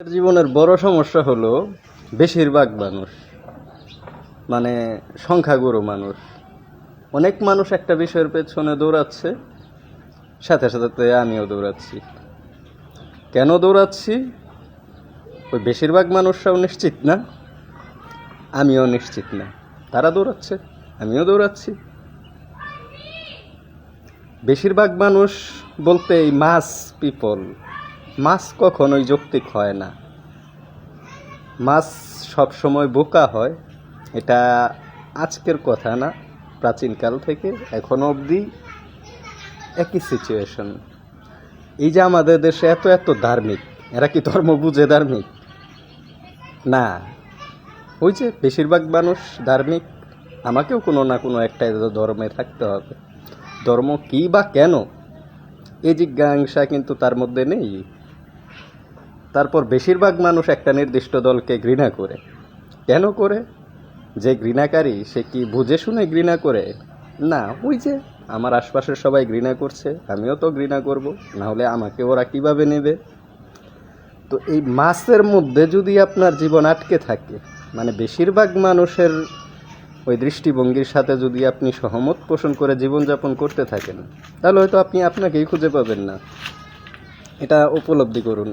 জীবনের বড় সমস্যা হলো বেশিরভাগ মানুষ মানে সংখ্যাগুরু মানুষ। অনেক মানুষ একটা বিষয়ের পেছনে দৌড়াচ্ছে, সাথে সাথে আমিও দৌড়াচ্ছি। কেন দৌড়াচ্ছি? ওই বেশিরভাগ মানুষরাও নিশ্চিত না, আমিও নিশ্চিত না। তারা দৌড়াচ্ছে, আমিও দৌড়াচ্ছি। বেশিরভাগ মানুষ বলতে এই মাস পিপল মাস কখনোই যৌক্তিক হয় না। মাছ সবসময় বোকা হয়, এটা আজকের কথা না, প্রাচীনকাল থেকে এখনও অবধি একই সিচুয়েশন এই যে আমাদের দেশে এত এত ধার্মিক, এরা কি ধর্ম বুঝে ধার্মিক? না। ওই যে বেশিরভাগ মানুষ ধার্মিক, আমাকেও কোনো না কোনো একটা ধর্মে থাকতে হবে। ধর্ম কী বা কেন? এই জিজ্ঞাসা কিন্তু তার মধ্যে নেই। তারপর বেশিরভাগ মানুষ একটা নির্দিষ্ট দলকে ঘৃণা করে। কেন করে? যে ঘৃণাকারী, সে কি বুঝে শুনে ঘৃণা করে? না, ওই যে আমার আশপাশের সবাই ঘৃণা করছে, আমিও তো ঘৃণা করব না হলে আমাকে ওরা কীভাবে নেবে? তো এই মাসের মধ্যে যদি আপনার জীবন আটকে থাকে মানে বেশিরভাগ মানুষের ওই দৃষ্টিভঙ্গির সাথে যদি আপনি সহমত পোষণ করে জীবনযাপন করতে থাকেন, তাহলে হয়তো আপনি আপনাকেই খুঁজে পাবেন না। এটা উপলব্ধি করুন।